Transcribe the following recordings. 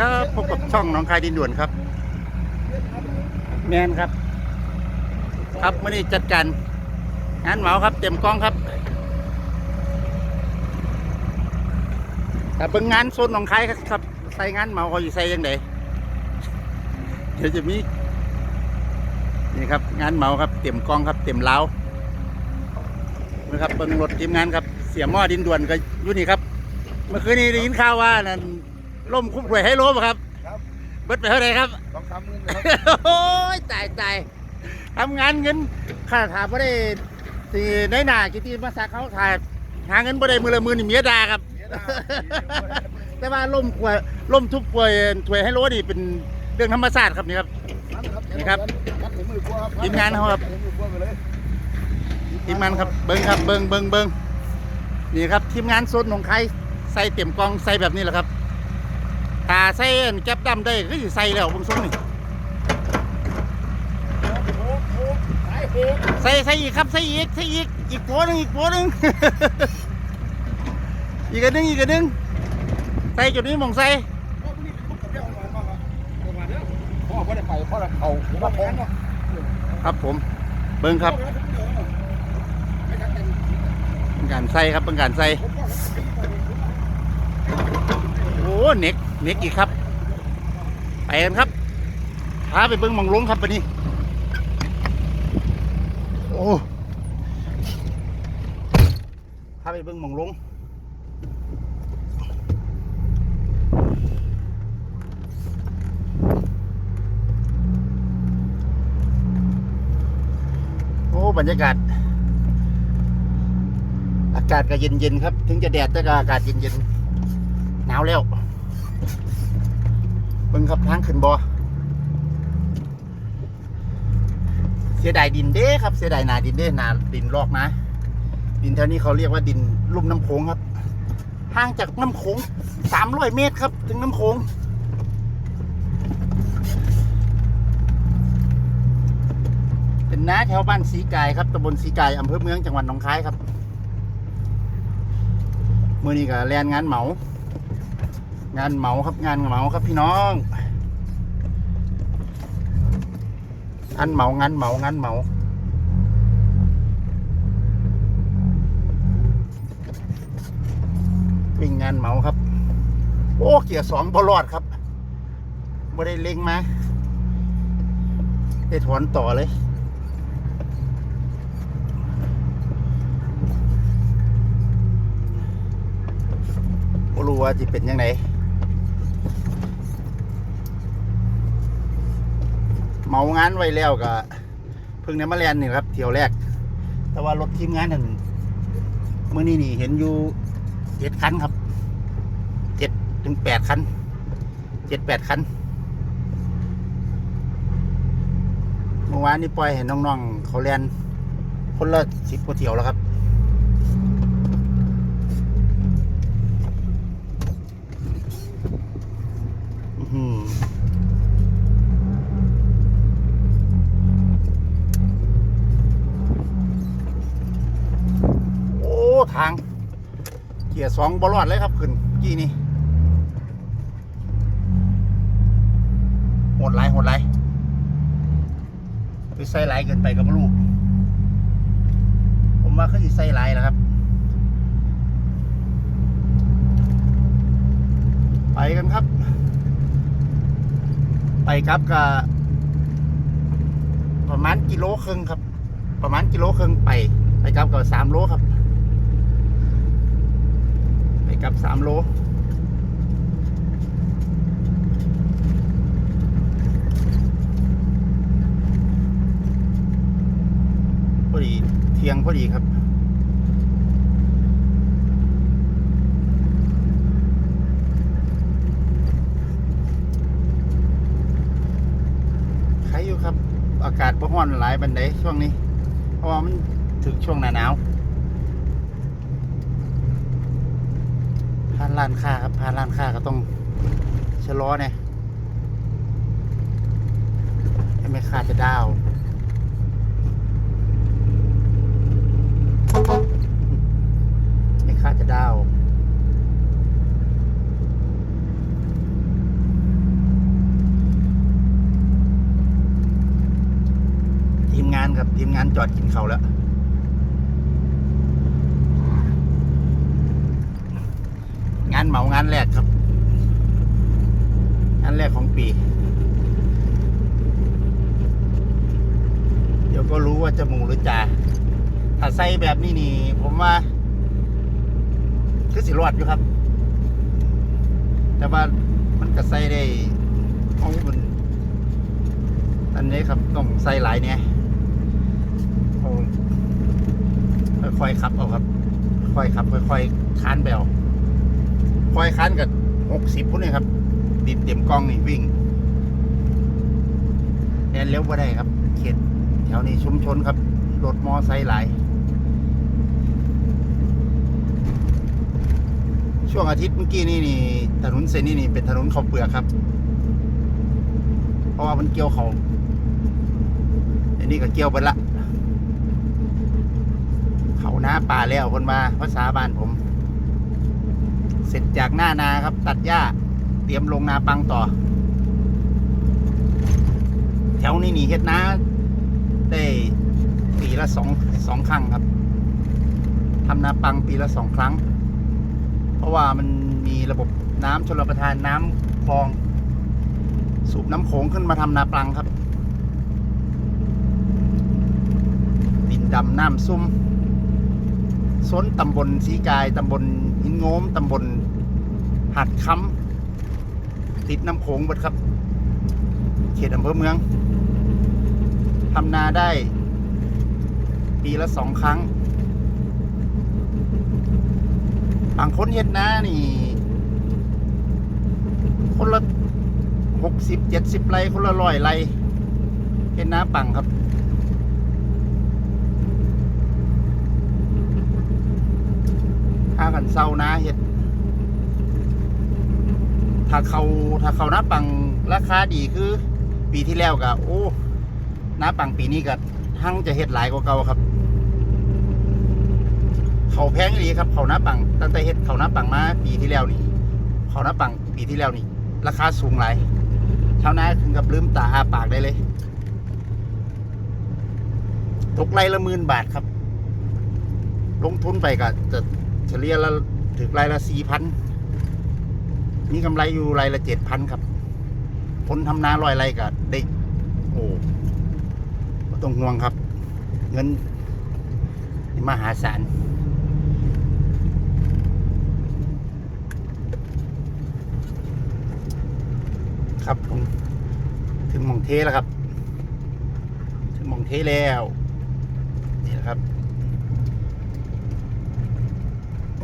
ครับพบกับช่องน้องคายดินด่วนครับ แมนครับ ครับไม่ได้จัดการงานเหมาครับ เต็มกล้องครับแต่เบิ่งงานโซนหนองคายครับใส่งานเหมาเขาอยู่ใส่ยังไงเดี๋ยวจะมีนี่ครับ งานเหมาครับเต็มกล้องครับ เต็มเล้านะครับเบิ่งรถทีมงานครับ เสียหม้อดินด่วนก็อยู่นี่ครับเมื่อคืนนี้ได้ยินข่าวว่านั่น ล่มคุ้มหวยให้ล้มครับ ครับเบิดไปเท่าไหร่ครับสองสามหมื่นนะครับโอ้ยตายตายทำงานเงินค่าถามไม่ได้ตีในหน้ากิตีมาสักเขาถ่ายหาเงินบ่ได้มือละมือนี่เมียด่าครับเมียด่าแต่ว่าล่มป่วยล่มทุบป่วยถวยให้รู้นี่เป็นเรื่องธรรมชาติครับนี่ครับ นี่ครับมัดถึงมือกลัวครับทีมงานเขาครับถึงมือกลัวไปเลยทีมงานครับเบิ้งครับเบิ้งเบิ้งเบิ้งนี่ครับทีมงานโซนหนองคายใส่เต็มกล่องใส่แบบนี้แหละครับ ถ้าใส่อันแก๊บดำได้ก็สิใส่แล้วผมส่งนี่ใส่ใส่อีกครับใส่อีกใส่อีกอีกตัวหนึงอีกตัวหนึงอีกอันหนึงอีกอันหนึงใส่จุดนี้มองใส่ครับเดี๋ยวมเด้อพ่อไม่ได้ไปเพราะอะไรเขาผมว่าท้องเนาะครับผมเบิ้งครับไม่ทันกันเป็นการใส่ครับเป็นการใส่ เน็กเน็กอีกครับ ไปกันครับพาไปเบิ้งมองลงครับปนี้ โอ้พาไปเบิ้งมองลงโอ้บรรยากาศ อากาศก็เย็นๆครับ ถึงจะแดดแต่ก็อากาศเย็นๆหนาวแล้ว เบิ่งครับทางขึ้นบอเสียดายดินเด้ครับเสียดายนาดินเด้นาดินลอกนะ ดินแถวนี้เขาเรียกว่าดินลุ่มน้ำโขงครับห่างจากน้ำโขงสามร้อยเมตรครับ ถึงน้ำโขงเป็นน้าแถวบ้านสีกายครับตำบลสีกายอำเภอเมืองจังหวัดหนองคายครับ เมื่อนี้ก็แลนงานเหมา งานเหมาครับงานเหมาครับพี่น้องงานเหมางานเหมางานเหมาวิ่งงานเหมาครับ โอ้เกียร์สองบอลอดครับไม่ได้เล็งมาได้ถอนต่อเลยบ่รู้ว่าจะเป็นยังไง เมางานไว้แล้วก็เพิ่งในมาแลนนี่ครับ เที่ยวแรก แต่ว่ารถทีมงานนั่นเมื่อนี้นี่เห็นอยู่เจ็ดคันครับเจ็ดถึงแปดคันเจ็ดแปดคันเมื่อวานนี้ปล่อยให้น้องๆเขาแลนคนละสิบกว่าเที่ยวแล้วครับ อื้อหือโอ้ ทาง เกียร์ สองบอลอดเลยครับขึ้นกี่นี่หดไหลายหดไหลายไปใส่ไหลายเกินไปกับลูกผมว่าเขาจะใส่ไหลายแล้วครับ ไปกันครับ ไปครับก็ประมาณกิโลครึ่งครับ ประมาณกิโลครึ่งไป ไปครับก็สามโลครับ ไปกับสามโลพอดีเที่ยงพอดีครับใครอยู่ครับ อากาศบ่ร้อนหลายบันไดช่วงนี้ เพราะว่ามันถึงช่วงหน้าหนาว ร้านค้าครับผ่านร้านค่าก็ต้องชะลอเนี่ยให้ไม่ขาดจะดาวไม่ขาดจะดาวทีมงานครับทีมงานจอดกินเขาแล้ว งานเหมางานแรกครับ งานแรกของปี เดี๋ยวก็รู้ว่าจะมูหรือจ่าถ้าใส่แบบนี้นี่ ผมว่า คือสิรอดอยู่ครับ แต่ว่ามันก็ใส่ได้เอามันอันนี้ครับต้องใส่หลายเนี่ยค่อยๆขับเอาครับ ค่อยๆขับ ค่อยๆค้านไปเอา คอยค้านกับหกสิบพุ่นนี่ครับ ติดเต็มกล้องนี่วิ่งแอนเร็วบ่ได้ครับ เขตแถวนี้ชุมชนครับรถมอไซค์หลาย ช่วงอาทิตย์เมื่อกี้นี่นี่ถนนเส้นนี้นี่เป็นถนนข้าวเปลือกครับ เพราะว่ามันเกี่ยวเขาอันนี้ก็เกี่ยวไปละ เขาหน้าป่าแล้วคนมาภาษาบ้านผม เสร็จจากหน้านาครับ ตัดหญ้า เตรียมลงนาปังต่อ แถวนี้นี่เฮ็ดนาได้ปีละสองสองครั้งครับทำนาปังปีละสองครั้ง เพราะว่ามันมีระบบน้ำชลประทานน้ำคลอง สูบน้ำโขงขึ้นมาทำนาปังครับ ดินดำน้ำซุ่ม ซ้นตำบลสีกาย ตำบลหินโงมตำบลหัดคำติดน้ำโขงหมดครับ เขตอำเภอเมืองทำนาได้ ปีละสองครั้ง บางคนเฮ็ดนานี่ คนละหกสิบเจ็ดสิบไร่คนละร้อยไร่เฮ็ดนาปังครับ ถ้ากันเศร้านาเฮ็ดถ้าเขาถ้าเขาน้าปังราคาดีคือ ปีที่แล้วก็โอ้น้าปังปีนี้ก็ทั้งจะเฮ็ดหลายกว่าเก่าครับ เขาแพงดีครับ เขาน้าปังตั้งแต่เฮ็ดเขาน้าปังมาปีที่แล้วนี่เขาน้าปังปีที่แล้วนี่ ราคาสูงหลายชาวนาถึงกับลืมตาอาปากได้เลย ตกไรละหมื่นบาทครับ ลงทุนไปก็จะ เฉลี่ยละถึงไร่ละสี่พันมีกำไรอยู่ไร่ละเจ็ดพันครับคนทำนาลอยไรก็ได้โอ้บ่ต้องห่วงครับ เงินมหาศาลครับผมถึงมองเทแล้วครับ ถึงมองเทแล้ว นี่แหละครับ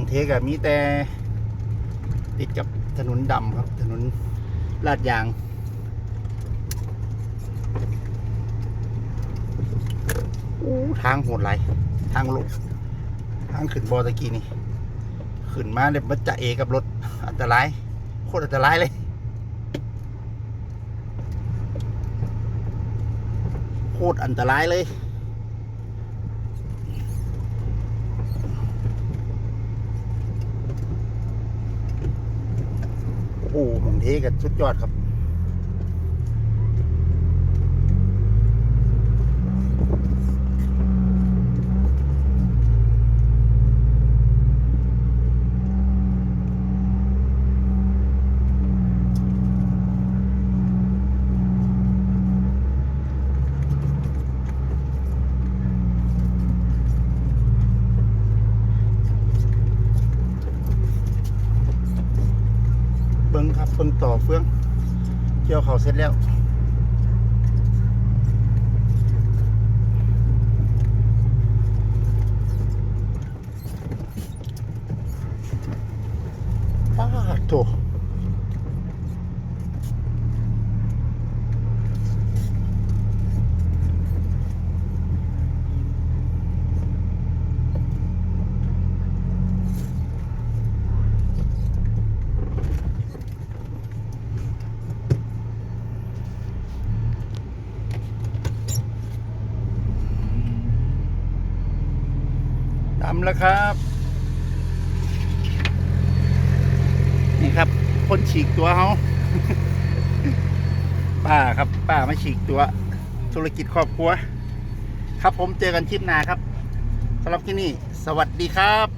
หมองเทก็มีแต่ติดกับถนนดำครับ ถนนลาดยางอู้ทางโหดไหลทางลงทางขึ้นบอตะกี้นี่ ขึ้นมาเนี่ยมันจะเอกับรถ อันตราย โคตรอันตรายเลยโคตรอันตรายเลย โอ้โหหมองเทกับสุดยอดครับ เบิ้งครับเบิ้งต่อเฟืองเกี่ยวเขาเสร็จแล้วป้าดโถ ดำแล้วครับ นี่ครับพ่นฉีกตัวเขาป้าครับ ป้ามาฉีกตัว ธุรกิจครอบครัว ครับผมเจอกันคลิปหน้าครับสำหรับที่นี่ สวัสดีครับ